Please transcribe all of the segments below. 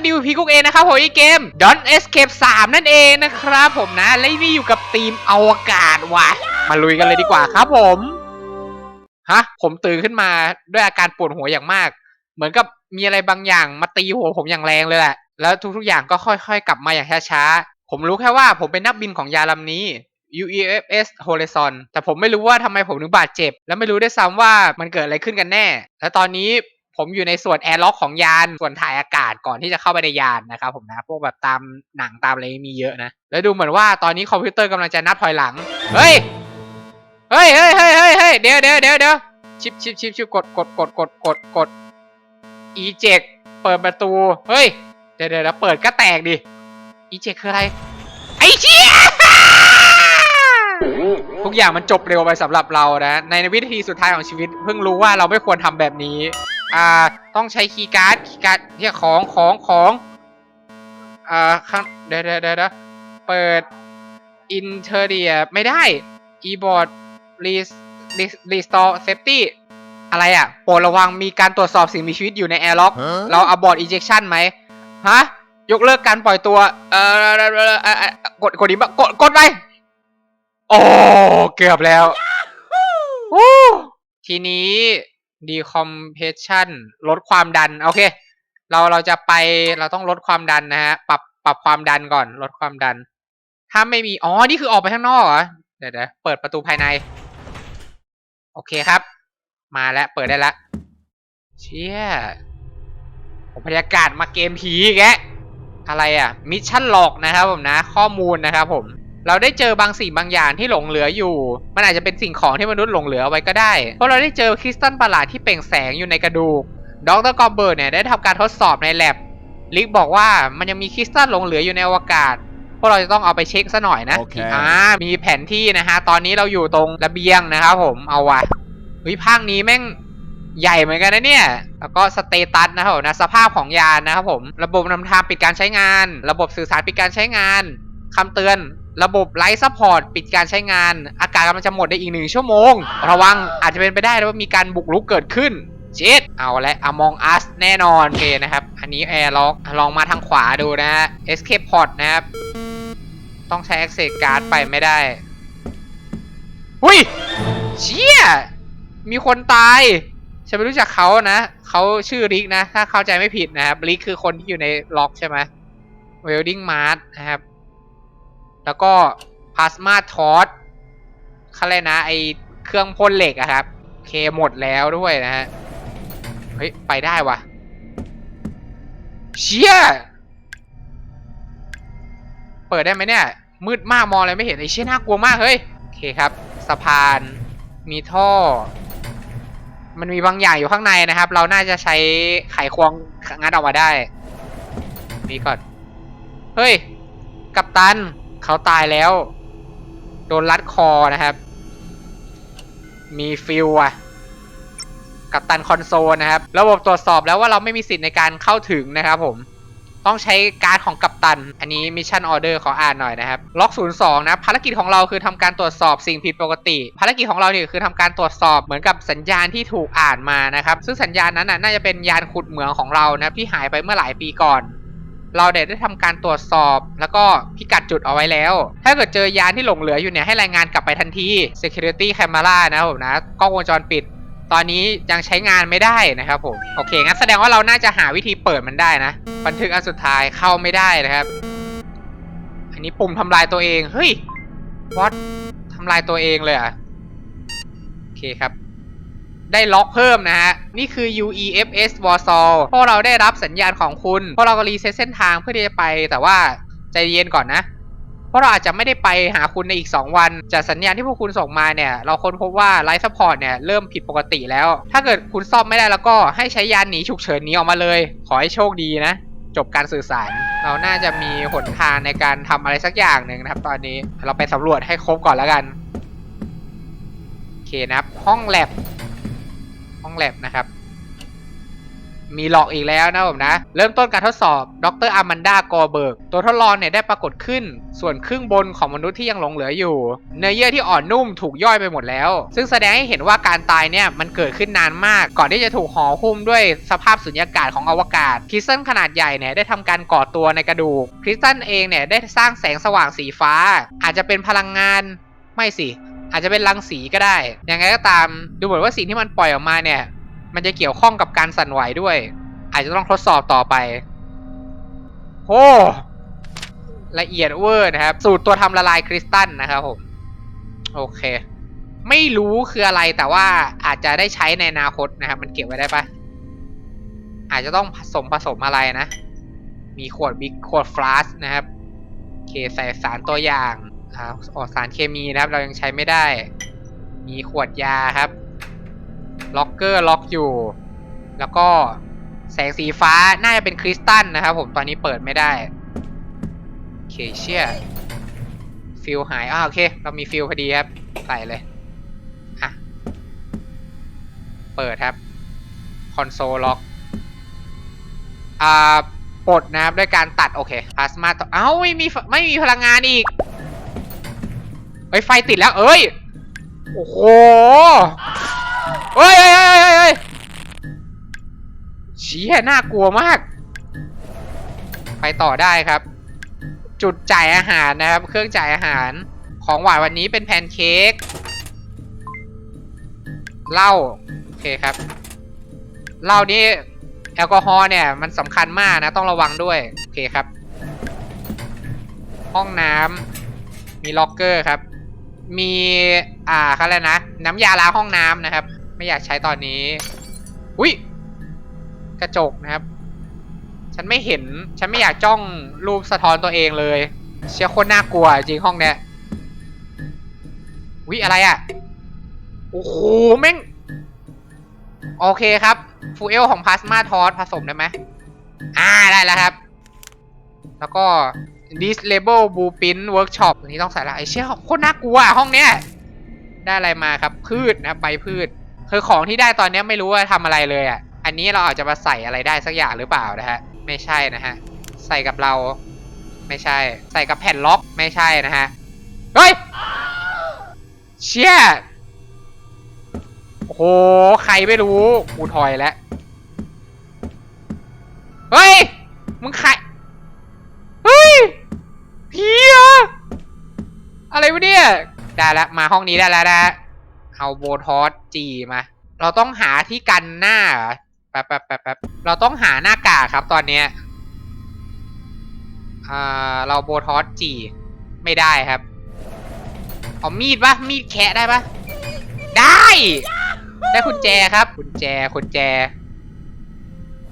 สดีพีกุ๊กเองนะครับผมอีกเกม Don't Escape 3 นั่นเองนะครับผมนะ และนี่อยู่กับทีมอวกาศว่ะ มาลุยกันเลยดีกว่าครับผมฮะผมตื่นขึ้นมาด้วยอาการปวดหัวอย่างมาก เหมือนกับมีอะไรบางอย่างมาตีหัวผมอย่างแรงเลยแหละแล้วทุกๆอย่างก็ค่อยๆ กลับมาอย่างช้าๆ ผมรู้แค่ว่าผมเป็นนักบินของยาลำนี้ UEFS Horizon แต่ผมไม่รู้ว่าทำไมผมถึงบาดเจ็บ และไม่รู้ด้วยซ้ำว่ามันเกิดอะไรขึ้นกันแน่ และตอนนี้ ผมอยู่ในส่วนแอร์ล็อกของยาน ส่วนถ่ายอากาศก่อนที่จะเข้าไปในยานนะครับผมนะ พวกแบบตามหนังตามอะไรมีเยอะนะ แล้วดูเหมือนว่าตอนนี้คอมพิวเตอร์กำลังจะนับถอยหลัง เฮ้ย เฮ้ยเฮ้ยเฮ้ยเฮ้ยเฮ้ยเดี๋ยวเดี๋ยวเดี๋ยวเดี๋ยวชิปชิปชิปชิปกดกดกดกดกดกด eject เปิดประตู เฮ้ย เดี๋ยวเดี๋ยวเปิดก็แตกดิ eject คืออะไร ไอ้เชี่ยทุกอย่างมันจบเร็วไปสำหรับเรานะ ในวินาทีสุดท้ายของชีวิต เพิ่งรู้ว่าเราไม่ควรทำแบบนี้ อ่าต้องใช้คีย์การ์ดคีย์การ์ดเนี่ยของของของอ่าข้างเดี๋ยวเดี๋ยวเดี๋ยวเดี๋ยวเปิด interior ไม่ได้ e-board restore safety อะไรอะโปรดระวังมีการตรวจสอบสิ่งมีชีวิตอยู่ใน airlock เรา abort ejection ไหมฮะยกเลิกการปล่อยตัว เอ่อเอ่อเอ่อเอ่อกดกดดิบะกดกดไปโอ้เกือบแล้ววู้ทีนี้ decompression ลดความดัน โอเค เราเราจะไปเราต้องลดความดันนะฮะ ปรับปรับความดันก่อน ลดความดัน ถ้าไม่มี อ๋อ นี่คือออกไปข้างนอกเหรอ เดี๋ยวเดี๋ยวเปิดประตูภายใน โอเคครับ มาแล้ว เปิดได้แล้วเชี่ยผมบรรยากาศมาเกมผีแกอะไรอะ มิชชั่นหลอกนะครับผมนะ ข้อมูลนะครับผม เราได้เจอบางสิ่งบางอย่างที่หลงเหลืออยู่ มันอาจจะเป็นสิ่งของที่มนุษย์หลงเหลือเอาไว้ก็ได้ เพราะเราได้เจอคริสตัลประหลาดที่เปล่งแสงอยู่ในกระดูก ดรกอมเบิร์ตเนี่ยได้ทำการทดสอบในแลบลิกบอกว่ามันยังมีคริสตัลหลงเหลืออยู่ในอวกาศ พวกเราจะต้องเอาไปเช็คซะหน่อยนะโอเคอ่า มีแผนที่นะฮะ ตอนนี้เราอยู่ตรงระเบียงนะครับผม เอาวะวิภาคนี้แม่งใหญ่เหมือนกันนะเนี่ย แล้วก็สเตตัสนะครับผมนะ สภาพของยานนะครับผม ระบบนำทางปิดการใช้งาน ระบบสื่อสารปิดการใช้งานคำเตือน ระบบไลฟ์ซัพพอร์ตปิดการใช้งาน อากาศกำลังจะหมดในอีกหนึ่งชั่วโมง ระวังอาจจะเป็นไปได้ว่ามีการบุกรุกเกิดขึ้นเช็ดเอาละ Among Us แน่นอนโอเคนะครับ อันนี้ Air Lock ลองมาทางขวาดูนะฮะ Escape Pod นะครับ ต้องใช้ Access Card ไปไม่ได้หุยเชี่ยมีคนตายฉันไม่รู้จักเขานะเขาชื่อริกนะ ถ้าเข้าใจไม่ผิดนะครับริกคือคนที่อยู่ในล็อกใช่ไหม Welding Mart นะครับ แล้วก็ Plasma Torch เขาเลยนะ ไอเครื่องพ่นเหล็กอะครับเคหมดแล้วด้วยนะฮะ เฮ้ย ไปได้วะเชี่ย เปิดได้ไหมเนี่ย มืดมากมองอะไรไม่เห็นไอเชี่ยน่ากลัวมากเฮ้ย โอเคครับ สะพานมีท่อ มันมีบางอย่างอยู่ข้างในนะครับ เราน่าจะใช้ไขควงงัดออกมาได้ นี่ก่อน เฮ้ย กัปตัน เขาตายแล้ว โดนรัดคอนะครับ มีฟิลอะกัปตันคอนโซลนะครับ ระบบตรวจสอบแล้วว่าเราไม่มีสิทธิ์ในการเข้าถึงนะครับผม ต้องใช้การ์ดของกัปตัน อันนี้มิชชั่นออเดอร์ขออ่านหน่อยนะครับ ล็อก02นะภารกิจของเราคือทำการตรวจสอบสิ่งผิดปกติ ภารกิจของเราเนี่ยคือทำการตรวจสอบเหมือนกับสัญญาณที่ถูกอ่านมานะครับ ซึ่งสัญญาณนั้นน่ะน่าจะเป็นยานขุดเหมืองของเรานะที่หายไปเมื่อหลายปีก่อน เราเด็ได้ทำการตรวจสอบ แล้วก็พิกัดจุดเอาไว้แล้ว ถ้าเกิดเจอยานที่หลงเหลืออยู่เนี่ยให้รายงานกลับไปทันที security camera นะครับผมนะกล้องวงจรปิด ตอนนี้ยังใช้งานไม่ได้นะครับผมโอเคงั้นแสดงว่าเราน่าจะหาวิธีเปิดมันได้นะบันทึกอันสุดท้ายเข้าไม่ได้นะครับ อันนี้ปุ่มทำลายตัวเองเฮ้ย what ทำลายตัวเองเลยอะโอเคครับ ได้ล็อกเพิ่มนะฮะ นี่คือ UEFS Warsaw พวกเราได้รับสัญญาณของคุณ พวกเราก็รีเซ็ตเส้นทางเพื่อที่จะไป แต่ว่าใจเย็นก่อนนะเพราะเราอาจจะไม่ได้ไปหาคุณในอีก 2 วัน จากสัญญาณที่พวกคุณส่งมาเนี่ย เราค้นพบว่าไลฟ์ซัพพอร์ตเนี่ย เริ่มผิดปกติแล้ว ถ้าเกิดคุณซ่อมไม่ได้แล้วก็ให้ใช้ยานหนีฉุกเฉินนี้ออกมาเลย ขอให้โชคดีนะ จบการสื่อสาร เราน่าจะมีหนทางในการทำอะไรสักอย่างหนึ่งนะครับ ตอนนี้เราไปสำรวจให้ครบก่อนแล้วกัน โอเคนะครับ ห้องแลบ องแลบนะครับ มีหลอกอีกแล้วนะผมนะ เริ่มต้นการทดสอบดรอามันดากอเบิร์ก ตัวทดลองเนี่ยได้ปรากฏขึ้น ส่วนครึ่งบนของมนุษย์ที่ยังหลงเหลืออยู่ เนื้อเยื่อที่อ่อนนุ่มถูกย่อยไปหมดแล้ว ซึ่งแสดงให้เห็นว่าการตายเนี่ยมันเกิดขึ้นนานมาก ก่อนที่จะถูกห่อหุ้มด้วยสภาพสุญญากาศของอวกาศคริสตัลขนาดใหญ่เนี่ยได้ทำการก่อตัวในกระดูกคริสตัลเองเนี่ยได้สร้างแสงสว่างสีฟ้า อาจจะเป็นพลังงานไม่สิ อาจจะเป็นรังสีก็ได้ ยังไงก็ตาม ดูเหมือนว่าสิ่งที่มันปล่อยออกมาเนี่ย มันจะเกี่ยวข้องกับการสั่นไหวด้วย อาจจะต้องทดสอบต่อไปโอ้ละเอียดเวอร์นะครับ สูตรตัวทำละลายคริสตัลนะครับผม โอเค ไม่รู้คืออะไรแต่ว่าอาจจะได้ใช้ในอนาคตนะครับ มันเก็บไว้ได้ปะอาจจะต้องผสมผสมอะไรนะ มีขวดบิ๊กขวดฟลาสนะครับ โอเค ใส่สารตัวอย่าง อ่าออกสารเคมีนะครับ เรายังใช้ไม่ได้ มีขวดยาครับ ล็อกเกอร์ล็อกอยู่ แล้วก็แสงสีฟ้าน่าจะเป็นคริสตัลนะครับ ผมตอนนี้เปิดไม่ได้โอเคเชี่ยฟิลหายอ่าโอเค เรามีฟิลพอดีครับ ใส่เลย อะ เปิดครับ คอนโซลล็อก อ่า ปลดนะครับ ด้วยการตัด โอเคพลาสมาต่อเอ้าไม่มีไม่มีพลังงานอีก เฮ้ยไฟติดแล้วเอ้ย โอ้โหเฮ้ยเฮ้ยเฮ้ยเฮ้ยเฮ้ยเชี้น่ากลัวมาก ไปต่อได้ครับ จุดจ่ายอาหารนะครับ เครื่องจ่ายอาหารของหวานวันนี้เป็นแพนเค้กเหล้าโอเคครับเหล้านี้แอลกอฮอล์เนี่ยมันสำคัญมากนะ ต้องระวังด้วย โอเคครับ ห้องน้ำมีล็อกเกอร์ครับ มี อ่าเขาเรียกนะ น้ำยาล้างห้องน้ำนะครับ ไม่อยากใช้ตอนนี้ อุ้ยกระจกนะครับ ฉันไม่เห็น ฉันไม่อยากจ้องรูปสะท้อนตัวเองเลย เชี่ยโคตรน่ากลัวจริงห้องเนี้ยอุ้ยอะไรอะ่ะ โอ้โหแม่ง โอเคครับ ฟูเอลของพลาสมาทอสผสมได้ไหม อ่าได้แล้วครับ แล้วก็ Disable Blueprint Workshop อันนี้ต้องใส่ละไอเชี่ยโคตรน่ากลัวอะห้องเนี้ยได้อะไรมาครับพืชนะใบพืชคือของที่ได้ตอนนี้ไม่รู้ว่าทำอะไรเลยอะ อันนี้เราอาจจะมาใส่อะไรได้สักอย่างหรือเปล่านะฮะ ไม่ใช่นะฮะ ใส่กับเรา ไม่ใช่ ใส่กับแผ่นล็อกไม่ใช่นะฮะ เฮ้ย เชี่ยโอ้โห ใครไม่รู้ กูถอยแล้ว เฮ้ย มึงใคร อะไรวะเนี่ย ได้แล้วมาห้องนี้ได้แล้วนะเอาโบทอสจีมา เราต้องหาที่กันหน้าแป๊บแป๊บแป๊บแป๊บเราต้องหาหน้ากากครับตอนเนี้ยอ่าเราโบทอสจีไม่ได้ครับเอามีดปะมีดแคะได้ปะได้ ได้กุญแจครับกุญแจกุญแจ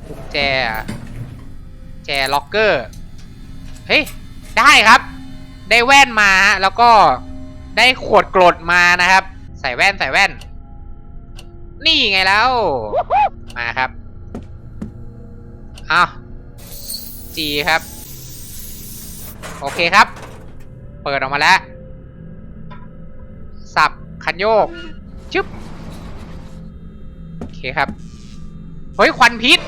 กุญแจ แจล็อกเกอร์ เฮ้ย ได้ครับ ได้แว่นมาฮะแล้วก็ได้ขวดกรดมานะครับ ใส่แว่นใส่แว่น นี่ไงแล้ว มาครับอ้าวจีครับ โอเคครับ เปิดออกมาแล้ว สับคันโยกชึบโอเคครับ เฮ้ย ควันพิษ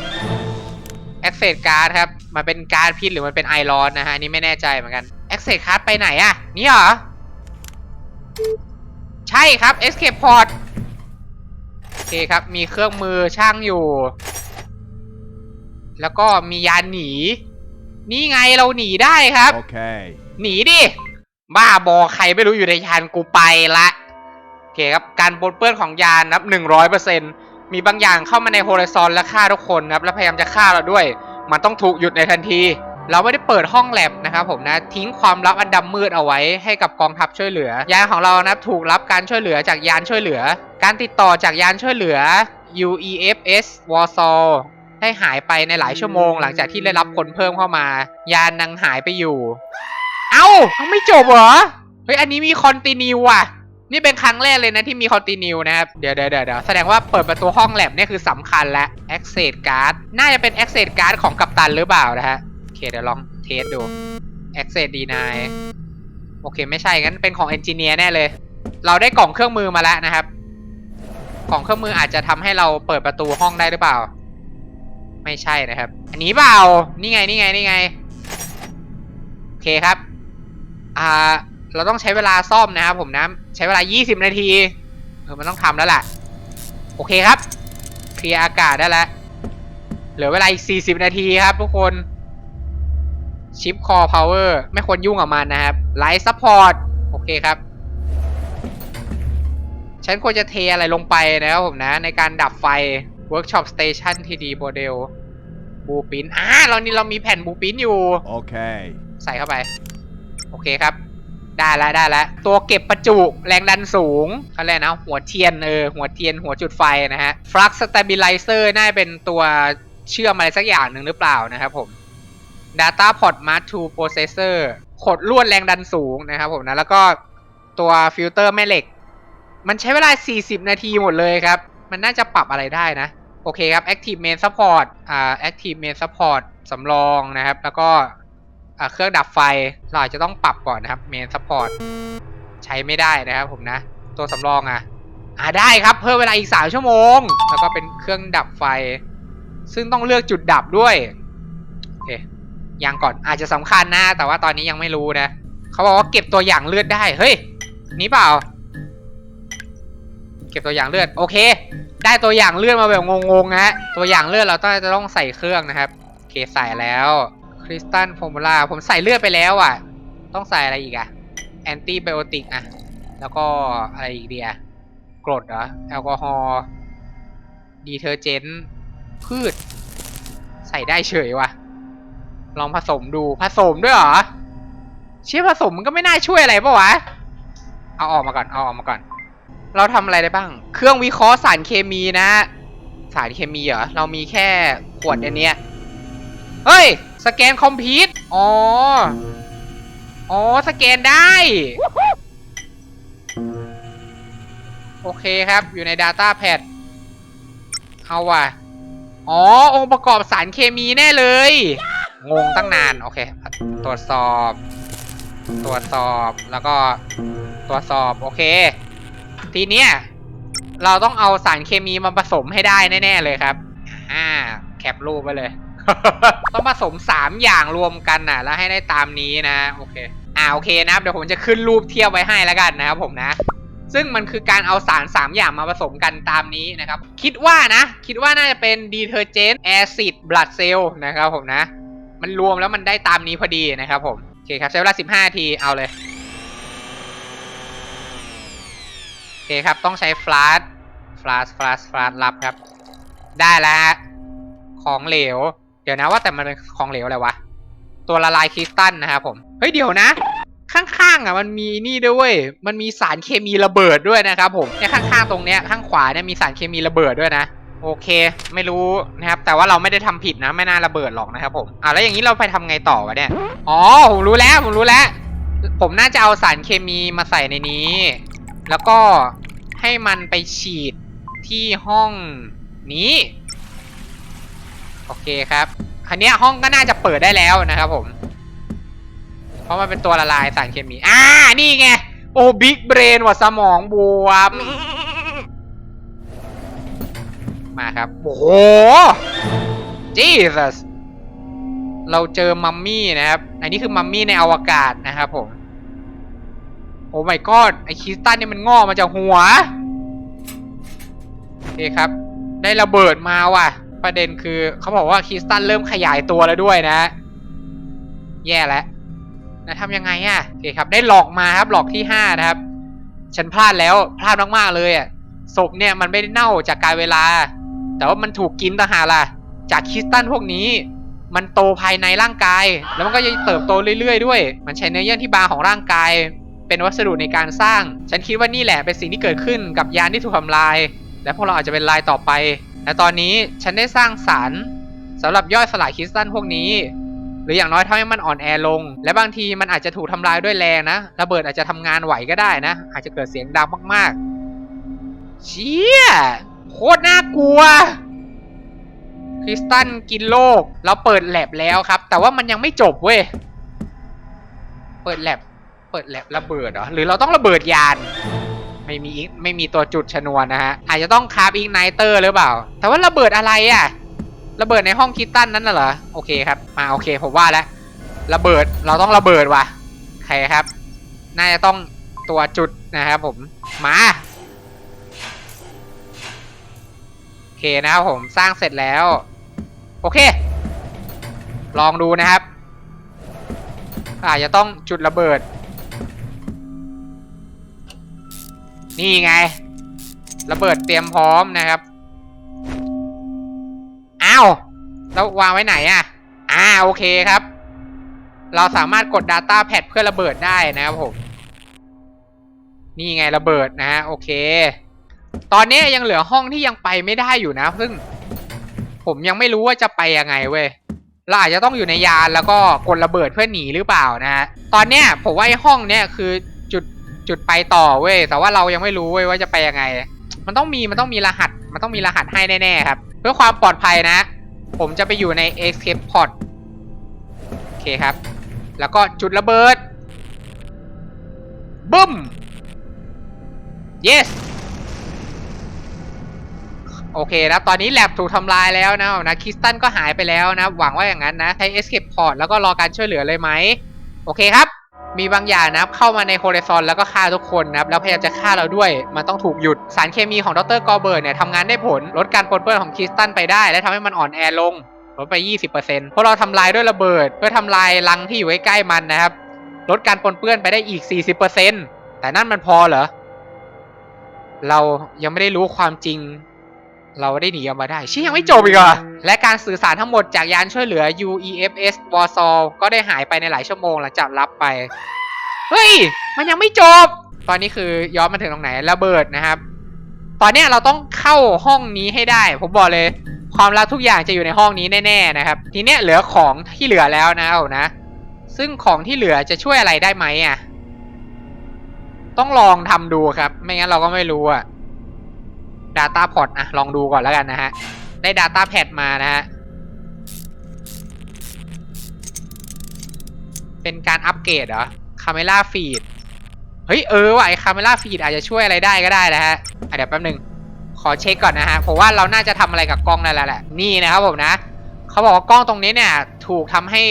Access Card ครับ มันเป็นการ์ดพิษหรือมันเป็นไอร้อนนะฮะ อันนี่ไม่แน่ใจเหมือนกัน Access Card ไปไหนอะนี่เหรอ ใช่ครับ Escape Port โอเคครับ มีเครื่องมือช่างอยู่ แล้วก็มียานหนี นี่ไงเราหนีได้ครับ Okay. หนีดิ บ้าบอใครไม่รู้อยู่ในยานกูไปละโอเคครับ การปนเปื้อนของยานนับหนึ่งร้อยเปอร์เซ็นมีบางอย่างเข้ามาในโฮริซอนและฆ่าทุกคนครับ และพยายามจะฆ่าเราด้วย มันต้องถูกหยุดในทันที เราไม่ได้เปิดห้องแลบนะครับผมนะทิ้งความลับอันดำมืดเอาไว้ให้กับกองทัพช่วยเหลือ ยานของเรานะถูกรับการช่วยเหลือจากยานช่วยเหลือ การติดต่อจากยานช่วยเหลือ UEFS Warsaw ได้หายไปในหลายชั่วโมง หลังจากที่ได้รับคนเพิ่มเข้ามา ยานนังหายไปอยู่ เอ้าเอาไม่จบเหรอเฮ้ยอันนี้มีคอนติเนียว่ะนี่เป็นครั้งแรกเลยนะที่มีคอนติเนียนะครับ เดี๋ยวเดี๋ยวเดี๋ยวแสดงว่าเปิดประตูห้องแลบเนี่ยคือสำคัญและ Access Card น่าจะเป็น Access Card ของกัปตันหรือเปล่านะฮะ เคเดี๋ยวลองเทสดู Access Deny โอเคไม่ใช่งั้นเป็นของ Engineer แน่เลย เราได้กล่องเครื่องมือมาแล้วนะครับ กล่องเครื่องมืออาจจะทำให้เราเปิดประตูห้องได้หรือเปล่า ไม่ใช่นะครับ อันนี้เปล่า นี่ไงนี่ไงนี่ไง โอเคครับ อ่า เราต้องใช้เวลาซ่อมนะครับผมนะใช้เวลา 20 นาที เออมันต้องทำแล้วล่ะ โอเคครับ เคลียร์อากาศได้แล้ว เหลือเวลาอีก 40 นาทีครับทุกคน ชิปคอพาวเวอร์ไม่ควรยุ่งกับมันนะครับไลท์ซัพพอร์ตโอเคครับ ฉันควรจะเทอะไรลงไปนะครับผมนะ ในการดับไฟ Workshop Station TD Model บูปินอ่าเรานี่เรามีแผ่นบูปินอยู่ Okay. ใส่เข้าไป โอเคครับ ได้แล้วได้แล้วตัวเก็บประจุแรงดันสูงเขาเรียกนะหัวเทียนเออหัวเทียนหัวจุดไฟนะฮะ Flux Stabilizer น่าจะเป็นตัวเชื่อมอะไรสักอย่างหนึ่งหรือเปล่านะครับผม Data Port Mark II Processor ขดลวดแรงดันสูงนะครับผมนะ แล้วก็ตัวฟิลเตอร์แม่เหล็ก มันใช้เวลา 40 นาทีหมดเลยครับ มันน่าจะปรับอะไรได้นะ โอเคครับ Active Main Support อ่า Active Main Support สำรองนะครับ แล้วก็อ่าเครื่องดับไฟ เราอาจจะต้องปรับก่อนนะครับ Main Support ใช้ไม่ได้นะครับผมนะ ตัวสำรองอะอ่าได้ครับ เพิ่มเวลาอีก 3 ชั่วโมง แล้วก็เป็นเครื่องดับไฟ ซึ่งต้องเลือกจุดดับด้วย ยังก่อนอาจจะสำคัญนะ แต่ว่าตอนนี้ยังไม่รู้นะเขาบอกว่าเก็บตัวอย่างเลือดได้เฮ้ยนี้เปล่า เก็บตัวอย่างเลือดโอเค ได้ตัวอย่างเลือดมาแบบงงๆนะฮะตัวอย่างเลือดเราต้องจะต้องใส่เครื่องนะครับโอเคใส่แล้วคริสตัลโฟมูล่าผมใส่เลือดไปแล้วอะ ต้องใส่อะไรอีกอะแอนตี้ไบโอติกอะแล้วก็อะไรอีกเดียกรดเหรอแอลกอฮอล์ดีเทอร์เจนต์พืช ใส่ได้เฉยว่ะ ลองผสมดูผสมด้วยเหรอเชื่อผสมมันก็ไม่น่าช่วยอะไรปะวะ เอาออกมาก่อนเอาออกมาก่อน เราทำอะไรได้บ้าง เครื่องวิเคราะห์สารเคมีนะ สารเคมีเหรอเรามีแค่ขวดอันเนี้ยเฮ้ย สแกนคอมพิวต์อ๋อ อ๋อ สแกนได้ โอเคครับอยู่ใน Data Pad เอาว่ะ อ๋อ องค์ประกอบสารเคมีแน่เลย งงตั้งนาน โอเค ตรวจสอบ ตรวจสอบแล้วก็ตรวจสอบ โอเค ทีเนี้ยเราต้องเอาสารเคมีมาผสมให้ได้แน่ ๆ เลยครับ อ่า แคปรูปไปเลย ต้องผสมสามอย่างรวมกันน่ะ แล้วให้ได้ตามนี้นะ โอเค อ่า โอเคนะครับ เดี๋ยวผมจะขึ้นรูปเทียบไว้ให้แล้วกันนะครับผมนะ ซึ่งมันคือการเอาสาร 3 อย่างมาผสมกันตามนี้นะครับ คิดว่านะ คิดว่าน่าจะเป็นดีเทอร์เจนต์แอซิดบลัดเซลนะครับผมนะ มันรวมแล้วมันได้ตามนี้พอดีนะครับผมโอเคครับใช้เวลา 15นาทีเอาเลยโอเคครับต้องใช้ฟลาสฟลาสฟลาสฟลาสรับครับ ได้แล้วฮะของเหลว เดี๋ยวนะว่าแต่มันเป็นของเหลวอะไรวะตัวละลายคริสตัลนะครับผมเฮ้ยเดี๋ยวนะ ข้างๆอะมันมีนี่ด้วยเวยมันมีสารเคมีระเบิดด้วยนะครับผมเนี่ยข้างๆตรงเนี้ยข้างขวาเนี่ยมีสารเคมีระเบิดด้วยนะ โอเค ไม่รู้นะครับ แต่ว่าเราไม่ได้ทำผิดนะ ไม่น่าระเบิดหรอกนะครับผมอ่าแล้วอย่างนี้เราไปทำไงต่อวะเนี่ย อ๋อ ผมรู้แล้ว ผมรู้แล้ว ผมน่าจะเอาสารเคมีมาใส่ในนี้ แล้วก็ให้มันไปฉีดที่ห้องนี้ โอเคครับคันนี้ห้องก็น่าจะเปิดได้แล้วนะครับผม เพราะมันเป็นตัวละลายสารเคมี อ่า นี่ไง โอ้บิ๊กเบรนว่ะสมองบวม มาครับ โอ้โห Jesus เราเจอมัมมี่นะครับ อันนี้คือมัมมี่ในอวกาศนะครับผม โอ้ my god ไอคริสตันนี่มันงอกมาจากหัว โอเคครับ ได้ระเบิดมาว่ะ ประเด็นคือเขาบอกว่าคริสตันเริ่มขยายตัวแล้วด้วยนะ แย่แล้วแล้วทำยังไงอะ่ะ โอเคครับ ได้หลอกมาครับ หลอกที่ห้านะครับ ฉันพลาดแล้ว พลาดมากๆเลยอะ่ะ ศพเนี่ยมันไม่ได้เน่าจากการเวลา แต่ว่ามันถูกกินต่างหากล่ะ จากคริสตัลพวกนี้ มันโตภายในร่างกาย แล้วมันก็ยังเติบโตเรื่อยๆ ด้วย มันใช้เนื้อเยื่อที่บางของร่างกาย เป็นวัสดุในการสร้าง ฉันคิดว่านี่แหละเป็นสิ่งที่เกิดขึ้นกับยานที่ถูกทำลาย และพวกเราอาจจะเป็นลายต่อไป และตอนนี้ฉันได้สร้างสารสำหรับย่อยสลายคริสตัลพวกนี้ หรืออย่างน้อยทำให้มันอ่อนแอลง และบางทีมันอาจจะถูกทำลายด้วยแรงนะระเบิดอาจจะทำงานไหวก็ได้นะ อาจจะเกิดเสียงดังมากๆเชี่ย โคตรน่ากลัว คริสตัลกินโลก เราเปิดแลบแล้วครับ แต่ว่ามันยังไม่จบเว้ย เปิดแลบ เปิดแลบระเบิดเหรอ หรือเราต้องระเบิดยาน ไม่มีไม่มีตัวจุดชนวนนะฮะ อาจจะต้องคาร์บอิงไนเตอร์หรือเปล่า แต่ว่าระเบิดอะไรอะ่ะ ระเบิดในห้องคิตตันนั่นน่ะเหรอ โอเคครับ มาโอเคผมว่าแล้ว ระเบิด เราต้องระเบิดว่ะ ใครครับ น่าจะต้องตัวจุดนะครับผม มา เคนะครับผมสร้างเสร็จแล้ว โอเค ลองดูนะครับอาจจะต้องจุดระเบิด นี่ไง ระเบิดเตรียมพร้อมนะครับอ้าวแล้ววางไว้ไหนอะอ่าโอเคครับ เราสามารถกด Data Pad เพื่อระเบิดได้นะครับผม นี่ไงระเบิดนะฮะโอเค ตอนนี้ยังเหลือห้องที่ยังไปไม่ได้อยู่นะ ซึ่ง ผมยังไม่รู้ว่าจะไปยังไงเว้ยเราอาจจะต้องอยู่ในยานแล้วก็กดระเบิดเพื่อหนีหรือเปล่านะฮะตอนเนี้ยผมว่าไอ้ห้องเนี้ยคือจุดจุดไปต่อเว้ยแต่ว่าเรายังไม่รู้เว้ยว่าจะไปยังไง มันต้องมีมันต้องมีรหัส มันต้องมีรหัสให้แน่ๆครับ เพื่อความปลอดภัยนะ ผมจะไปอยู่ใน escape pod โอเคครับ แล้วก็จุดระเบิดบึ้ม yes โอเคนะตอนนี้แลบถูกทำลายแล้วนะนะคริสตันก็หายไปแล้วนะ หวังว่าอย่างนั้นนะ ใช้ escape pod แล้วก็รอการช่วยเหลือเลยไหม โอเคครับ มีบางอย่างนะเข้ามาในโฮ r ิซอนแล้วก็ฆ่าทุกคนนะแล้วพยายามจะฆ่าเราด้วย มันต้องถูกหยุด สารเคมีของดรกอเบิร์ตเนี่ยทำงานได้ผล ลดการปนเปื้อนของคริสตันไปได้ และทำให้มันอ่อนแอลง ลดไป 20%เพราะเราทำลายด้วยระเบิด เพื่อทำลายรังที่อยู่ใกล้ๆมันนะครับ ลดการปนเปื้อนไปได้อีก 40%แต่นั่นมันพอเหรอ เรายังไม่ได้รู้ความจริง เราได้หนีออกมาได้ชี่ยยังไม่จบอีกเหรอและการสื่อสารทั้งหมดจากยานช่วยเหลือ UEFS Warsaw ก็ได้หายไปในหลายชั่วโมงหลังจากรับไป เฮ้ย มันยังไม่จบ ตอนนี้คือย้อนมาถึงตรงไหนระเบิดนะครับ ตอนนี้เราต้องเข้าห้องนี้ให้ได้ ผมบอกเลย ความลับทุกอย่างจะอยู่ในห้องนี้แน่ ๆ นะครับ ทีเนี้ยเหลือของที่เหลือแล้วนะเอานะ ซึ่งของที่เหลือจะช่วยอะไรได้ไหมอะ ต้องลองทำดูครับ ไม่งั้นเราก็ไม่รู้อะ Data Pod อะลองดูก่อนแล้วกันนะฮะ ได้ Data Pad มานะฮะ เป็นการอัปเกรดเหรอ Camera Feed เฮ้ย เออว่ะไอ้ Camera Feed อาจจะช่วยอะไรได้ก็ได้นะฮะะเดี๋ยวแป๊บหนึง ขอเช็คก่อนนะฮะผมว่าเราน่าจะทำอะไรกับกล้องนั่นแหละแหละ นี่นะครับผมนะ เขาบอกว่ากล้องตรงนี้เนี่ย ถูกทำให้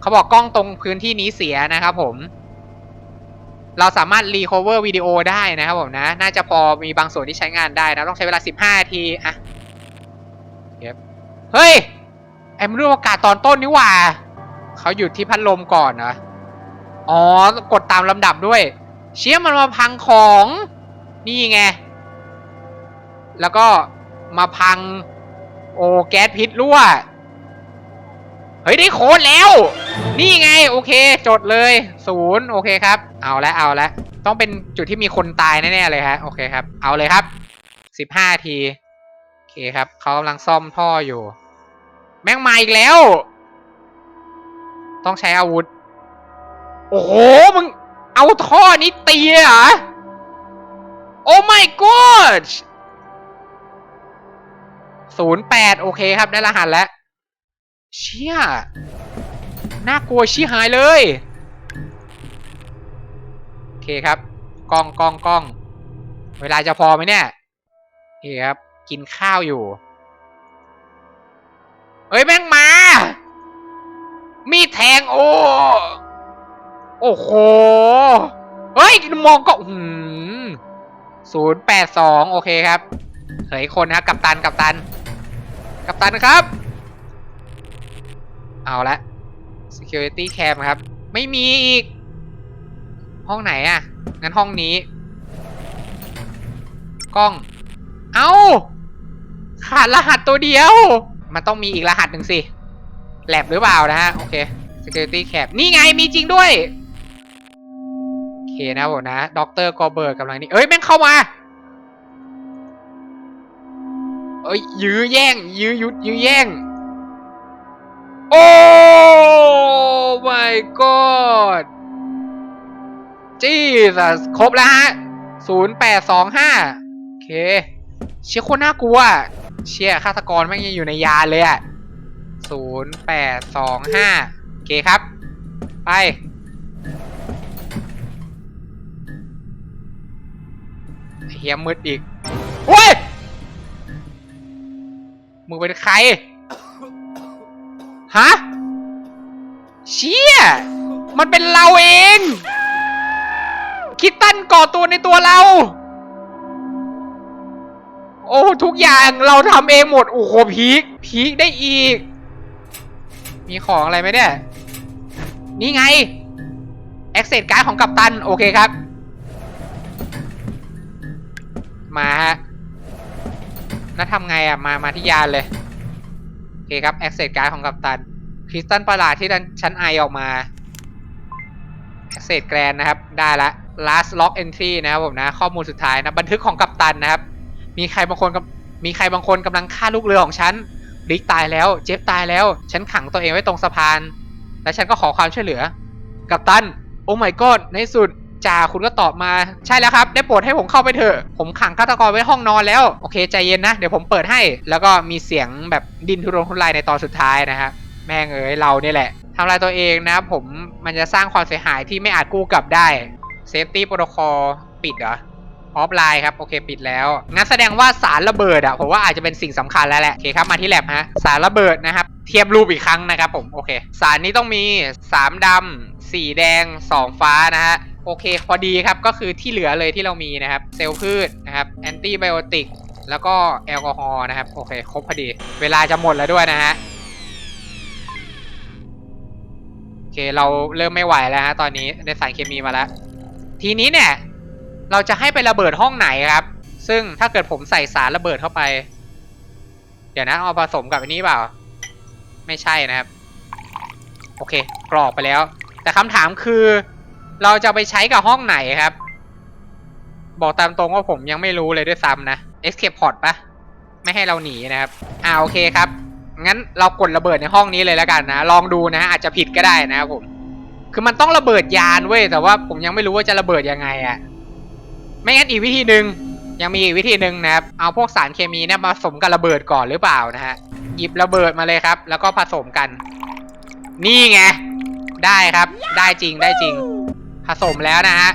เขาบอกกล้องตรงพื้นที่นี้เสียนะครับผม เราสามารถรีคอเวอร์วิดีโอได้นะครับผมนะ น่าจะพอมีบางส่วนที่ใช้งานได้นะ ต้องใช้เวลา 15นาทีอะเฮ้ย ไอ้มนุษย์อากาศตอนต้นนี่หว่า เขาหยุดที่พัดลมก่อนเหรอ อ๋อ กดตามลำดับด้วย เชี่ยมันมาพังของ นี่ไง แล้วก็มาพัง โอ้แก๊สพิษรั่ว เฮ้ยได้โค้ดแล้ว นี่ไงโอเค จดเลยศูนย์โอเคครับ เอาละเอาละต้องเป็นจุดที่มีคนตายแน่ๆเลยฮะโอเคครับ เอาเลยครับสิบห้าทีโอเคครับเขากำลังซ่อมท่ออยู่ แม่งมาอีกแล้ว ต้องใช้อาวุธ โอ้โหมึงเอาท่อนี้ตีเลยเหรอโอ้ my god ศูนย์แปดโอเคครับได้รหัสแล้ว เชี่ยน่ากลัวชิหายเลย โอเคครับกล้องกล้องกล้อง เวลาจะพอไหมเนี่ยนี่ครับ กินข้าวอยู่ เฮ้ย แม่งมา มีแทงโอ้โอ้โห เฮ้ย มองก็ศูนย์แปดสองโอเคครับ เฮ้ยคนนะครับกัปตัน กัปตัน กัปตันครับ เอาละ security cam ครับ ไม่มีอีก ห้องไหนอะงั้นห้องนี้ กล้อง เอา้า ขาดรหัสตัวเดียว มันต้องมีอีกรหัสหนึ่งสิแลบหรือเปล่านะฮะ โอเค security cam นี่ไงมีจริงด้วยโอเคนะผมนะด็อกเตอร์กอเบิร์กกำลังนี่ เอ้ย แม่งเข้ามา เอ้ย ยื้อแย่ง ยื้อยุด ยื้อแย่ง โอ้ my god จีสัสครบแล้วฮะศูนย์แปดสองห้าโอเค เชี่ยโคตรน่ากลัว เชี่ยฆาตกรแม่งยังอยู่ในยานเลยอะศูนย์แปดสองห้าโอเคครับ ไป เฮียมืดอีกเว้ยมึงเป็นใคร ฮะ เชี่ย มันเป็นเราเอง คิดตันก่อตัวในตัวเรา โอ้ ทุกอย่างเราทำเองหมด โอ้โหพีคพีคได้อีก มีของอะไรไหมเนี่ย นี่ไง Access Card ของกัปตัน โอเคครับ มาฮะแล้วทำไงอะ มา มาที่ยานเลย อเคครับ Access Card ของกัปตัน คริสตัลประหลาดที่ดันชั้นไอออกมา Access Grand นะครับ ได้ละ Last Log Entry นะครับผมนะ ข้อมูลสุดท้ายนะ บันทึกของกัปตันนะครับ มีใครบางคนมีใครบางคนกำลังฆ่าลูกเรือของฉันริกตายแล้ว เจฟตายแล้ว ฉันขังตัวเองไว้ตรงสะพาน และฉันก็ขอความช่วยเหลือ กัปตัน โอ้ my god ในสุด จ่าคุณก็ตอบมา ใช่แล้วครับ ได้โปรดให้ผมเข้าไปเถอะ ผมขังฆาตกรไว้ห้องนอนแล้ว โอเคใจเย็นนะ เดี๋ยวผมเปิดให้ แล้วก็มีเสียงแบบดินทุรนทุรายในตอนสุดท้ายนะครับแม่งเอ้ยเราเนี่ยแหละทำลายตัวเองนะผมมันจะสร้างความเสียหายที่ไม่อาจกู้กลับได้ Safety Protocol ปิดเหรอออฟไลน์ครับ โอเคปิดแล้วงั้นแสดงว่าสารระเบิดอะผมว่าอาจจะเป็นสิ่งสำคัญแล้วแหละโอเคครับมาที่แลบฮะสารระเบิดนะครับ เทียบรูปอีกครั้งนะครับผม โอเค สารนี้ต้องมี 3ดำ4แดง 2 ฟ้านะฮะ โอเคพอดีครับก็คือที่เหลือเลยที่เรามีนะครับ เซลล์พืชนะครับแอนตี้ไบโอติกแล้วก็แอลกอฮอล์นะครับ โอเค ครบพอดี เวลาจะหมดแล้วด้วยนะฮะโอเค เราเริ่มไม่ไหวแล้วฮะตอนนี้ได้สารเคมีมาแล้ว ทีนี้เนี่ย เราจะให้ไประเบิดห้องไหนครับ ซึ่งถ้าเกิดผมใส่สารระเบิดเข้าไป เดี๋ยวนะเอาผสมกับอันนี้เปล่า ไม่ใช่นะครับ โอเค กรอกไปแล้ว แต่คำถามคือ เราจะไปใช้กับห้องไหนครับ บอกตามตรงว่าผมยังไม่รู้เลยด้วยซ้ำนะ escape pod ปะไม่ให้เราหนีนะครับ อ่าโอเคครับ งั้นเรากดระเบิดในห้องนี้เลยแล้วกันนะ ลองดูนะ อาจจะผิดก็ได้นะครับผม คือมันต้องระเบิดยานเว้ย แต่ว่าผมยังไม่รู้ว่าจะระเบิดยังไงอะไม่งั้นอีกวิธีหนึ่งยังมีอีกวิธีหนึ่งนะครับ เอาพวกสารเคมีเนี่ยมาผสมกับระเบิดก่อนหรือเปล่านะฮะ หยิบระเบิดมาเลยครับ แล้วก็ผสมกัน นี่ไง ได้ครับ ได้จริง ได้จริง ผสมแล้วนะฮะ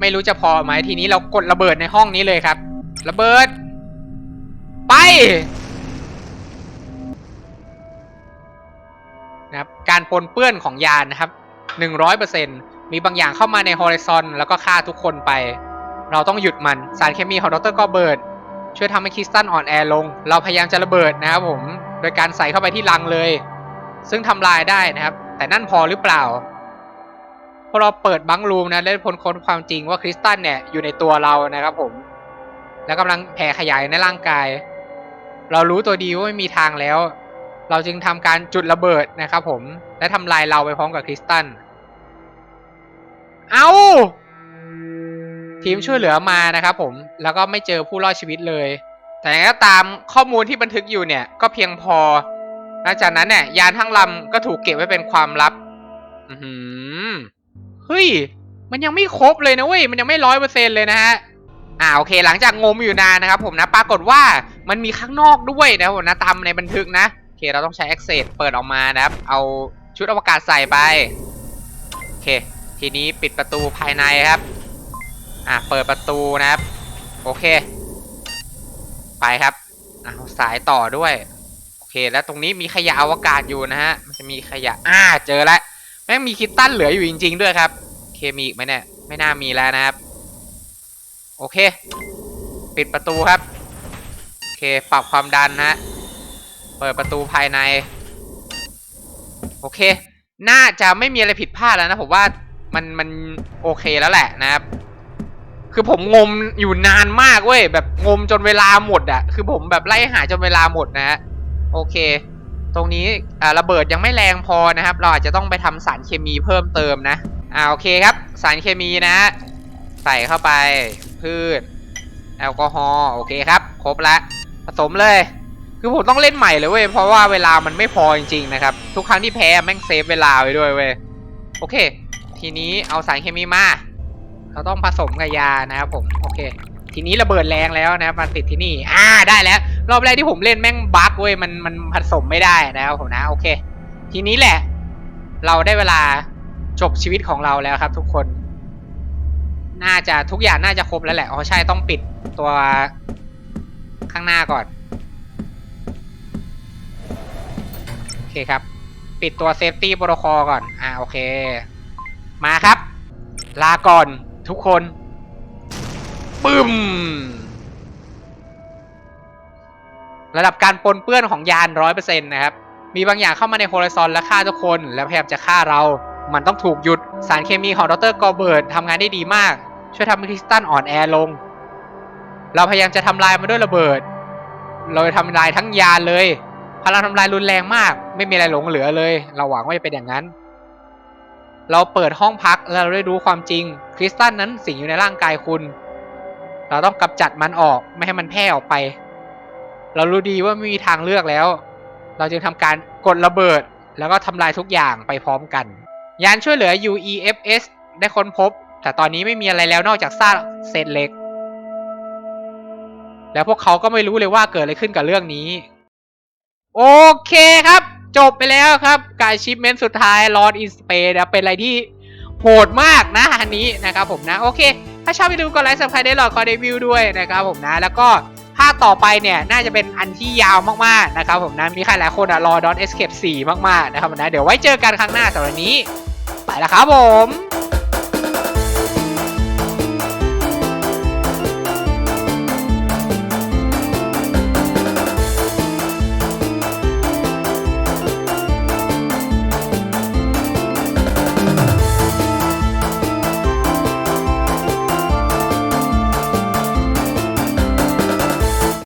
ไม่รู้จะพอไหมทีนี้เรากดระเบิดในห้องนี้เลยครับ ระเบิด ไปนะครับการปนเปื้อนของยานนะครับ 100%มีบางอย่างเข้ามาในฮอริซอนแล้วก็ฆ่าทุกคนไป เราต้องหยุดมันสารเคมีของดรกอเบิร์ตช่วยทำให้คริสตัลอ่อนแอลง เราพยายามจะระเบิดนะครับผม โดยการใส่เข้าไปที่รังเลย ซึ่งทำลายได้นะครับ แต่นั่นพอหรือเปล่า พอเราเปิดบังรูมนะได้พ้นค้นความจริงว่าคริสตัลเนี่ยอยู่ในตัวเรานะครับผม แล้วกำลังแผ่ขยายในร่างกาย เรารู้ตัวดีว่าไม่มีทางแล้ว เราจึงทำการจุดระเบิดนะครับผมและทำลายเราไปพร้อมกับคริสตัลเอาทีมช่วยเหลือมานะครับผมแล้วก็ไม่เจอผู้รอดชีวิตเลย แต่ก็ตามข้อมูลที่บันทึกอยู่เนี่ยก็เพียงพอหลังจากนั้นเนี่ยยานทั้งลำก็ถูกเก็บไว้เป็นความลับ อือหือ เฮ้ย มันยังไม่ครบเลยนะเว้ย มันยังไม่ร้อยเปอร์เซ็นเลยนะฮะ อ่าโอเค หลังจากงมอยู่นานนะครับผมนะ ปรากฏว่ามันมีข้างนอกด้วยนะผมนะตามในบันทึกนะ โอเค เราต้องใช้ access เปิดออกมานะครับ เอาชุดอวกาศใส่ไป โอเค ทีนี้ปิดประตูภายในครับ อะเปิดประตูนะครับ โอเค ไปครับเอาสายต่อด้วย โอเค แล้วตรงนี้มีขยะอวกาศอยู่นะฮะ มันจะมีขยะ อ่า เจอแล้ว แม่งมีคิตตันเหลืออยู่จริง ๆ ด้วยครับ เคมีอีกไหมเนี่ย ไม่น่ามีแล้วนะครับ โอเค ปิดประตูครับ โอเค ปรับความดันนะฮะ เปิดประตูภายใน โอเค น่าจะไม่มีอะไรผิดพลาดแล้วนะผมว่ามันมันโอเคแล้วแหละนะครับ คือผมงมอยู่นานมากเว้ย แบบงมจนเวลาหมดอะคือผมแบบไล่หาจนเวลาหมดนะฮะ โอเค ตรงนี้ระเบิดยังไม่แรงพอนะครับ เราอาจจะต้องไปทำสารเคมีเพิ่มเติมนะอ่าโอเคครับ สารเคมีนะ ใส่เข้าไปพืช แอลกอฮอล์โอเคครับ ครบแล้วผสมเลย คือผมต้องเล่นใหม่เลยเว้ยเพราะว่าเวลามันไม่พอจริงๆนะครับ ทุกครั้งที่แพ้แม่งเซฟเวลาไว้ด้วยเว้ยโอเค ทีนี้เอาสารเคมีมา เราต้องผสมกับยานะครับผมโอเค ทีนี้ระเบิดแรงแล้วนะครับมาติดที่นี่ อ่าได้แล้ว รอบแรกที่ผมเล่นแม่งบั๊กเว้ยมันมันผสมไม่ได้นะครับผมนะโอเค ทีนี้แหละ เราได้เวลาจบชีวิตของเราแล้วครับ ทุกคน น่าจะทุกอย่างน่าจะครบแล้วแหละอ๋อใช่ต้องปิดตัวข้างหน้าก่อนโอเครับ ปิดตัวเซฟตี้โปรโตคอลก่อน อ่าโอเค มาครับ ลาก่อนทุกคน ปึ้ม ระดับการปนเปื้อนของยานร้อยเปอร์เซ็นต์นะครับ มีบางอย่างเข้ามาในโฮลิซอนและฆ่าทุกคน และพยายามจะฆ่าเรา มันต้องถูกหยุด สารเคมีของดรกอเบิร์ตทำงานได้ดีมาก ช่วยทำให้คริสตันอ่อนแอลง เราพยายามจะทำลายมันด้วยระเบิด เราทำลายทั้งยานเลย พลังทำลายรุนแรงมาก ไม่มีอะไรหลงเหลือเลย เราหวังว่าจะเป็นอย่างนั้นเราเปิดห้องพักแล้วเราได้รู้ความจริง คริสตัลนั้นสิงอยู่ในร่างกายคุณ เราต้องกำจัดมันออกไม่ให้มันแพร่ออกไป เรารู้ดีว่าไม่มีทางเลือกแล้ว เราจึงทำการกดระเบิด แล้วก็ทำลายทุกอย่างไปพร้อมกัน ยานช่วยเหลือ UEFS ได้ค้นพบ แต่ตอนนี้ไม่มีอะไรแล้วนอกจากซากเศษเหล็ก แล้วพวกเขาก็ไม่รู้เลยว่าเกิดอะไรขึ้นกับเรื่องนี้ โอเคครับ จบไปแล้วครับการชิปเมนต์สุดท้าย Lord in Space เป็นอะไรที่โหดมากนะอันนี้นะครับผมนะ โอเค ถ้าชอบไปดูก็ไลค์สับสไครได้หลอกคอเดวิวด้วยนะครับผมนะ แล้วก็ภาคต่อไปเนี่ยน่าจะเป็นอันที่ยาวมากๆนะครับผมนะมีใครหลายคนอะรอนเอสเคปสี่มากๆนะครับผมนะเดี๋ยวไว้เจอกันครั้งหน้าสำหรับวันนี้ ไปแล้วครับผม